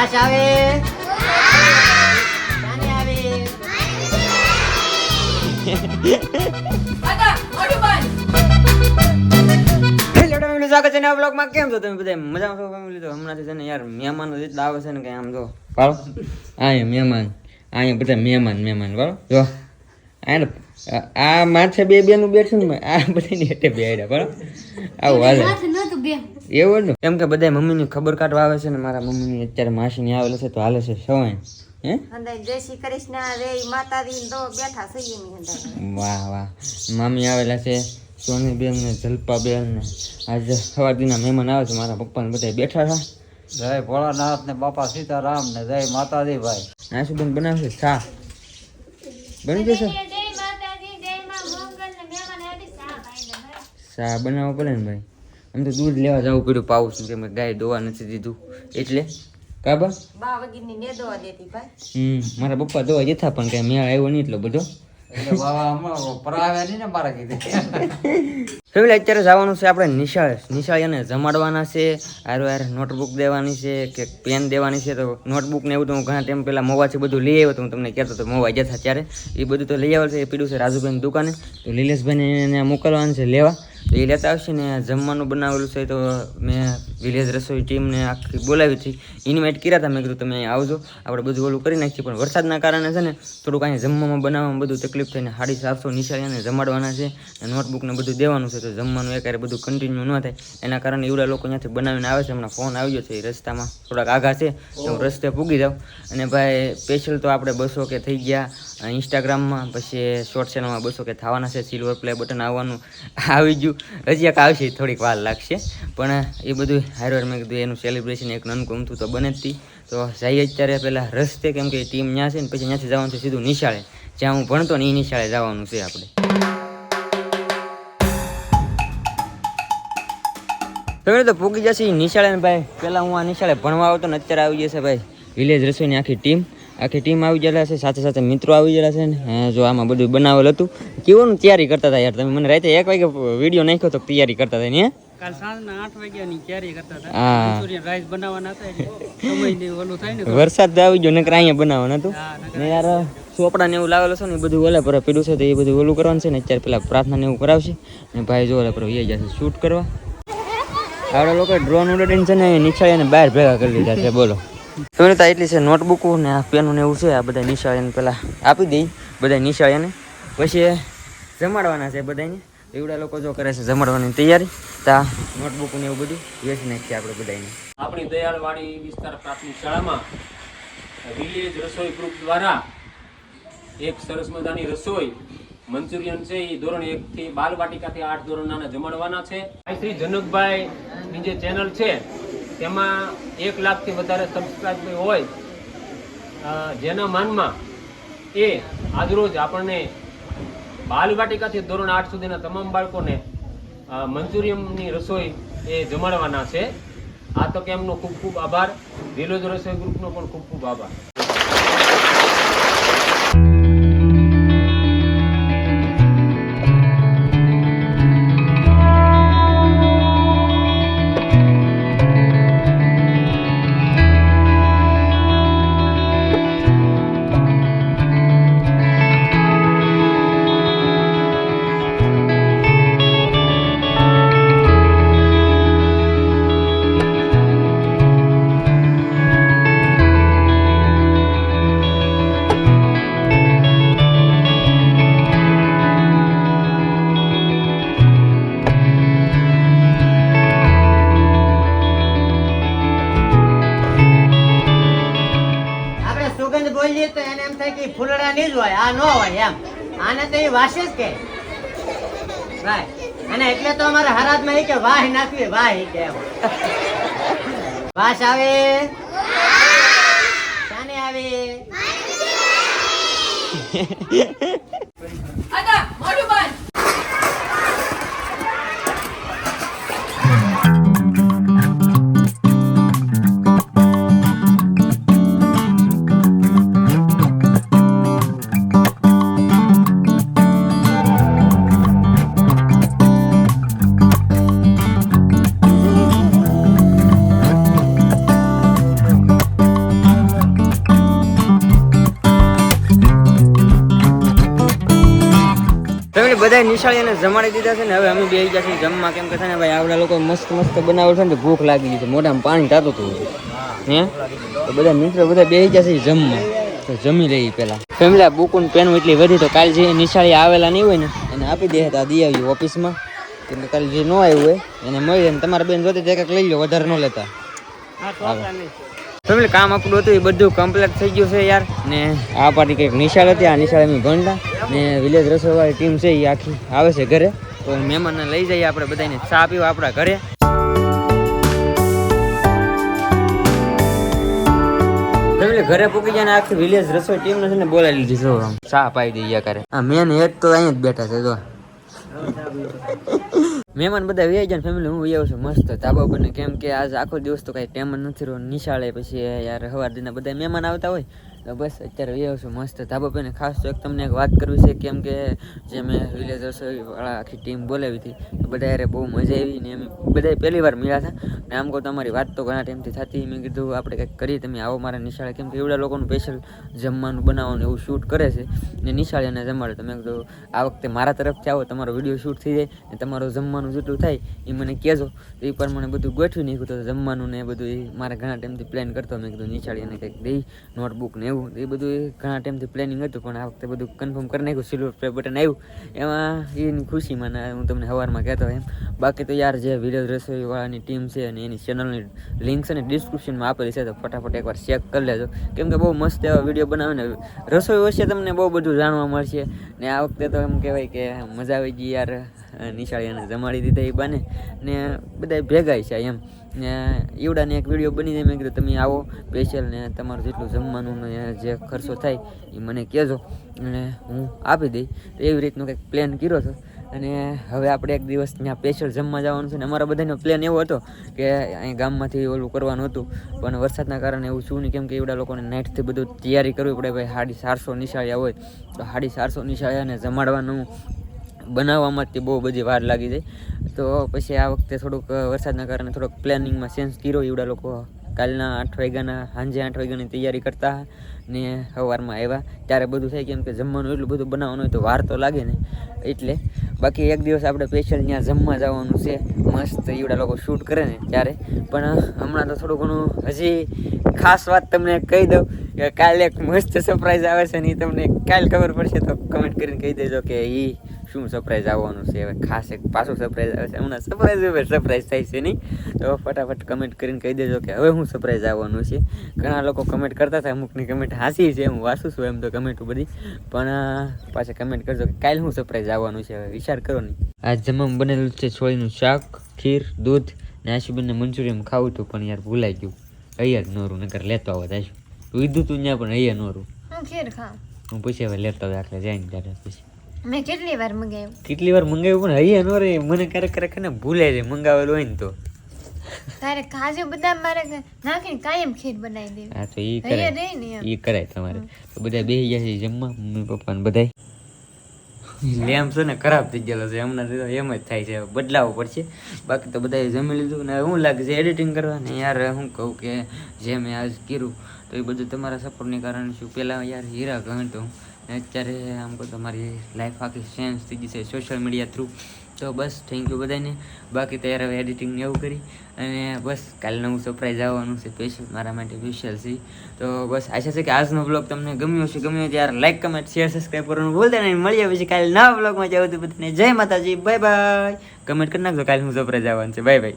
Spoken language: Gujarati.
વાસ આવે. સ્વાગત છે નવા બ્લોગમાં કેમ છો તમે બધા? મજામાં છો? ફેમિલી તો હમણાંથી છે ને યાર મહેમાનો જેટલા આવે છે ને કે આમ જો. પાડો અહીંયા મહેમાન. અહીંયા બધા મહેમાન મહેમાન. બરાબર જો. આ આ માથે બે બેનું બેઠું ને આ બધાની હેઠે બેડ્યા બરાબર આવું હાલે. એવું ને કેમ કે બધા મમ્મીની ખબર કાઢવા આવે છે ને મારા મમ્મીની અત્યારે માસીની આવેલ છે તો હાલે છે સવાય. હે? જય શ્રી કૃષ્ણ રે માતાજી તો બેઠા સહી વાહ વાહ. મામી આવેલા છે સોનીબેન ને જલપાબેન ને. આજે સવાર દીના મહેમાન આવે છે મારા પપ્પા ને બધા બેઠા હતા જય ભોળાનાથ ને બાપા સીતારામ ને જય માતાજી ભાઈ નાસુબેન બનાવશે? ચા બની જશે? ચા બનાવવો પડે ને ભાઈ? આમ તો દૂધ લેવા જવું પડ્યું પાવું છું કે મેં ગાય દોવા નથી દીધું. એટલે? કાબા બા વગર ને દોવા દેતી ભાઈ. હમ મારા પપ્પા દોવા જતા પણ કઈ મેળ આવ્યો નહીં એટલો બધો. ફેમિલી અત્યારે જવાનું છે આપણે નિશાળ. નિશાળ એને જમાડવાના છે. હારો હારે નોટબુક દેવાની છે કે પેન દેવાની છે. તો નોટબુક ને એવું તો હું ઘણા ટાઈમ પહેલાં મોવાથી બધું લઈ આવ્યો તો હું તમને કહેતો હતો મોવા જતા ત્યારે. એ બધું તો લઈ આવેલ છે એ પીડું છે રાજુભાઈની દુકાને. તો નિલેશભાઈને એને મોકલવાનું છે લેવા. એ લેતા આવશે ને જમવાનું બનાવેલું છે તો મેં વિલેજ રસોઈ ટીમને આખી બોલાવી હતી. ઇન્વાઇટ કર્યા હતા મેં કીધું, તમે અહીં આવજો, આપણે બધું ઓલું કરી નાખીએ. પણ વરસાદના કારણે છે ને, થોડુંક અહીંયા જમવામાં બનાવવામાં બધું તકલીફ થઈને સાડી સાતસો નિશાળીને જમાડવાના છે અને નોટબુકને બધું દેવાનું છે તો જમવાનું એકારે બધું કન્ટિન્યુ ન થાય. એના કારણે એવડા લોકો ત્યાંથી બનાવીને આવે છે. હમણાં ફોન આવ્યો છે, એ રસ્તામાં થોડાક આઘા છે, તો હું રસ્તે પૂગી જાઉં. અને ભાઈ સ્પેશિયલ તો આપણે બસો કે થઈ ગયા ઇન્સ્ટાગ્રામમાં પછી શોર્ટ ચેનલમાં બસો કે થવાના છે સિલ્વર પ્લે બટન આવવાનું. આવી ગયું. હજી એક આવશે, થોડીક વાર લાગશે. પણ એ બધું હારવાર મેં કીધું, એનું સેલિબ્રેશન એક નાનું ગમતું તો બને જ તી. જઈએ અત્યારે પહેલાં રસ્તે, કેમ કે ટીમ ત્યાં છે ને, પછી ત્યાંથી જવાનું છે સીધું નિશાળે. જ્યાં હું ભણતો ને એ નિશાળે જવાનું છે આપણે. તમે તો પૂગી જશે નિશાળે ભાઈ. પહેલાં હું આ નિશાળે ભણવા આવતો ને અત્યારે આવી જશે ભાઈ. વિલેજ રસોઈની આખી ટીમ આખી ટીમ આવી ગયેલા છે સાથે સાથે મિત્રો આવી ગયેલા છે ને જો આમાં બધું બનાવેલ હતું. કેવું તૈયારી કરતા હતા યાર તમે? મને રાતે એક વાગે વીડિયો નાખ્યો તો તૈયારી કરતા હતા ને કાલ સાંજના આઠ વાગ્યાની તૈયારી કરતા હતા. રાઈસ બનાવવાના હતા એટલે સમય ને ઓલું થાય ને વરસાદ આવી ગયો નકર અહીંયા બનાવવાનું હતું. ને યાર ચોપડા ને એવું લાવેલું છે ને એ બધું ઓલા પર પીડું છે તો એ બધું ઓલું કરવાનું છે ને અત્યારે પેલા પ્રાર્થના ને એવું કરાવશે. ને ભાઈ જો ઓલા પર એ જશે શૂટ કરવા. આપણે લોકો ડ્રોન ઉડાડીને છે ને નીચાળીને બહાર ભેગા કરી લીધા છે બોલો. સુનિતા એટલી છે નોટબુક ને પેનું ને એવું છે, આ બધા નિશાળીને પેલા આપી દઈ બધા નિશાળીને. પછી જમાડવાના છે બધાને એવડા લોકો જો કરે છે જમાડવાની તૈયારી, તા નોટબુક ને એવું બધું વેચી નાખીએ આપણે બધાને આપણી દયાળવાડી વિસ્તાર પ્રાથમિક શાળામાં વિલેજ રસોઈ ગ્રુપ દ્વારા એક સરસ મજાની રસોઈ મંચુરિયન છે એ ધોરણ એક થી બાલ વાટિકાથી આઠ ધોરણના જમાડવાના છે. શ્રી જનકભાઈ ની જે ચેનલ છે તેમાં એક લાખથી વધારે સબસ્ક્રાઈબર હોય જેના માનમાં એ આજરોજ આપણને બાલવાટિકાથી ધોરણ આઠ સુધીના તમામ બાળકોને મંચુરિયમની રસોઈ એ જમાડવાના છે. આ તો એમનો ખૂબ ખૂબ આભાર. દિલોજ રસોઈ ગ્રુપનો પણ ખૂબ ખૂબ આભાર. આની જ હોય આ ન હોય એમ. આને તો એ વાસે જ કે. અને એટલે તો અમારે હરાજમાં માં કે વાહ નાખવી, વાહ કે વાસ આવે? શાને આવે? મોટું બંધ. ફેમિલી બધા નિશાળીને જમાડી દીધા છે ને હવે અમે બે ગયા છે જમવા. કેમ કે છે ને ભાઈ આવડા લોકો મસ્ત મસ્ત બનાવે છે ને ભૂખ લાગી ગઈ છે. મોઢામાં પાણી ટાતું હતું હે? તો બધા મિત્રો બધા બે ગયા છે જમવા. તો જમી રહી પેલા. ફેમિલી આ બુકુન પેન એટલી વધી તો કાલ જે નિશાળી આવેલા નહીં હોય ને એને આપી દે આ દી આવ્યું ઓફિસમાં. કેમ કે કાલે જે ન આવ્યું હોય એને મળી ને તમારા બેન જોતી તો એક લઈ લો વધારે ન લેતા. હા ફેમિલી, કામ આપણું હતું, એ બધું કમ્પ્લીટ થઈ ગયું છે યાર. ને આ પાર્ટી કંઈક નિશાળ હતી, આ નિશાળ એમની ગંડા ને વિલેજ રસોઈવાળી ટીમ છે એ આખી, આવે છે ઘરે. તો મહેમાનને લઈ જઈએ આપણે બધાને ચા પીવા આપણા ઘરે. ફેમિલી, ઘરે પૂકી જાય ને આખી વિલેજ રસોઈ ટીમ છે ને બોલાવી લીધી જો ચા પાઈ દઈએ કરે આ મેન હેડ તો અહીંયા જ બેઠા છે, જો. મહેમાન બધા વ્યાઈ જાય ફેમિલી હું વ્યાવ છું, મસ્ત. ધાબા ઉપર કેમ કે આજ આખો દિવસ તો કાંઈ ટેમ નથી રહ્યો. નિશાળે પછી યાર હવાર દિના બધા મહેમાન આવતા હોય. તો બસ અત્યારે વ્યાવ છું મસ્ત ધાબાભાઈને ખાસ તો એક તમને એક વાત કરવી છે કેમ કે જે મેં વિલેજ રસોઈવાળા આખી ટીમ બોલાવી હતી બધા યારે બહુ મજા આવી ને એમ બધા પહેલી વાર મળ્યા હતા. ને આમ કહું તમારી વાત તો ઘણા ટાઈમથી થતી, મેં કીધું આપણે કંઈક કરીએ, તમે આવો મારા નિશાળે. કેમ કે એવડા લોકોનું સ્પેશિયલ જમવાનું બનાવવાનું એવું શૂટ કરે છે. ને નિશાળે અને જમાડે. તમે કીધું, આ વખતે મારા તરફથી આવો, તમારો વીડિયો શૂટ થઈ જાય ને તમારું જમવાનું જેટલું થાય એ મને કહેજો. તો એ પ્રમાણે બધું ગોઠવી નાખ્યું તો જમવાનું ને એ બધું એ મારા ઘણા ટાઈમથી પ્લાન કરતો મેં કીધું, નિશાળી અને કંઈક દઈ નોટબુક ને એવું, એ બધું ઘણા ટાઈમથી પ્લાનિંગ હતું, પણ આ વખતે બધું કન્ફર્મ કરી નાખ્યું સિલ્વર પ્લે બટન આવ્યું. એમાં એની ખુશીમાં મને, હું તમને સવારમાં કહેતો એમ. બાકી તો યાર જે વીડિયો રસોઈવાળાની ટીમ છે અને એની ચેનલની લિંક છે ને ડિસ્ક્રિપ્શનમાં આપેલી છે, તો ફટાફટ એકવાર ચેક કરી લેજો. કેમ કે બહુ મસ્ત એવા વીડિયો બનાવે ને રસોઈ વિશે તમને બહુ બધું જાણવા મળશે. ને આ વખતે તો એમ કહેવાય કે મજા આવી ગઈ યાર. નિશાળી અને જમાડી દીધા એ બાને. ને બધા ભેગા છે એમ. ને એવડાને એક વીડિયો બની જાય. મેં કીધું, તમે આવો સ્પેશિયલ ને તમારું જેટલું જમવાનું જે ખર્ચો થાય એ મને કહેજો. અને હું આપી દઈ તો એવી રીતનો કંઈક પ્લાન કર્યો હતો અને હવે આપણે એક દિવસ ત્યાં સ્પેશિયલ જમવા જવાનું છે ને અમારા બધાનો પ્લાન એવો હતો કે અહીં ગામમાંથી ઓલું કરવાનું હતું. પણ વરસાદના કારણે એવું શું નહીં, કેમ કે એવડા લોકોને નાઇટથી બધું તૈયારી કરવી પડે. ભાઈ સાડી ચારસો નિશાળ્યા હોય. તો સાડી ચારસો નિશાળ્યાને જમાડવાનું બનાવવામાં તે બહુ બધી વાર લાગી જાય. તો પછી આ વખતે થોડુંક વરસાદના કારણે થોડોક પ્લાનિંગમાં ચેન્જ કર્યો એવડા લોકો. કાલના આઠ વાગ્યાના, સાંજે આઠ વાગ્યાની તૈયારી કરતા ને સવારમાં આવ્યા. ત્યારે બધું થાય કેમ કે જમવાનું એટલું બધું બનાવવાનું હોય તો વાર તો લાગે ને. એટલે બાકી એક દિવસ આપણે સ્પેશિયલ ત્યાં જમવા જવાનું છે. મસ્ત એવડા લોકો શૂટ કરે ને ત્યારે. પણ હમણાં તો થોડું ઘણું હજી ખાસ વાત તમને કહી દઉં કે કાલે એક મસ્ત સરપ્રાઈઝ આવે છે ને એ તમને કાલ ખબર પડશે તો કમેન્ટ કરીને કહી દેજો કે એ શું સરપ્રાઈઝ આવવાનું છે? હવે ખાસ એક પાછું સરપ્રાઈઝ આવે છે. હમણાં સરપ્રાઈઝ હવે સરપ્રાઈઝ થાય છે નહીં. તો ફટાફટ કમેન્ટ કરીને કહી દેજો કે હવે હું સરપ્રાઈઝ આવવાનું છે. ઘણા લોકો કમેન્ટ કરતા હતા અમુકની કમેન્ટ હાસી છે હું વાંચું છું એમ તો કમેન્ટ બધી. પણ પાછા કમેન્ટ કરજો કે કાલે હું સરપ્રાઈઝ આવવાનું છે? હવે વિચાર કરો નહીં. આજ જમવામાં બનેલું છે છોળીનું શાક ખીર દૂધ ને આશુબેનને મંચુરિયમ ખાવું હતું પણ યાર ભૂલાઈ ગયું. અહીંયા જ નોરું નકર લેતો આવત આશુ લીધું તું ત્યાં પણ અહીંયા નોરું હું ખીર ખાઉં. હું પછી હવે લેતો દાખલે જાય ને ત્યારે પછી. મેં કેટલી વાર મંગાવ્યું? કેટલી વાર મંગાવ્યું પણ અહીંયા નો રે મને ક્યારેક ક્યારેક ને ભૂલે છે મંગાવેલું હોય ને તો. તારે કાજુ બદામ મારે નાખીને કાયમ ખીર બનાવી દેવી. હા તો ઈ એમ. ઈ કરાય તમારે. તો બધા બેસી ગયા છે જમવા મમ્મી પપ્પા ને બધા લેમ્પ છે ને ખરાબ થઈ ગયેલો છે હમણાં તો એમ જ થાય છે બદલાવવું પડશે. બાકી તો બધાએ જમી લીધું ને હું લાગે છે એડિટિંગ કરવા ને યાર હું કહું કે જે મેં આજ કર્યું તો એ બધું તમારા સપોર્ટને કારણે શું? પહેલાં યાર હીરા ગણતો ને અત્યારે આમ કહું તમારી મારી લાઈફ આખી ચેન્જ થઈ ગઈ સોશિયલ મીડિયા થ્રુ તો બસ થેન્ક યુ બધાને બાકી તૈયાર હવે એડિટિંગ ને એવું કરી અને બસ, કાલે નવું સરપ્રાઈઝ આવવાનું છે સ્પેશિયલ મારા માટે સ્પેશિયલ છે. તો બસ, આશા છે કે આજનો બ્લોગ તમને ગમ્યો હશે. ગમ્યો ત્યારે લાઈક કમેન્ટ શેર સબસ્ક્રાઈબ કરવાનું ભૂલતા નહીં. મળીએ પછી કાલે નવા બ્લોગમાં જાવ તો બધાને જય માતાજી. બાય બાય કમેન્ટ કરી નાખજો, કાલે હું સરપ્રાઈઝ આવવાનું છે. Bye bye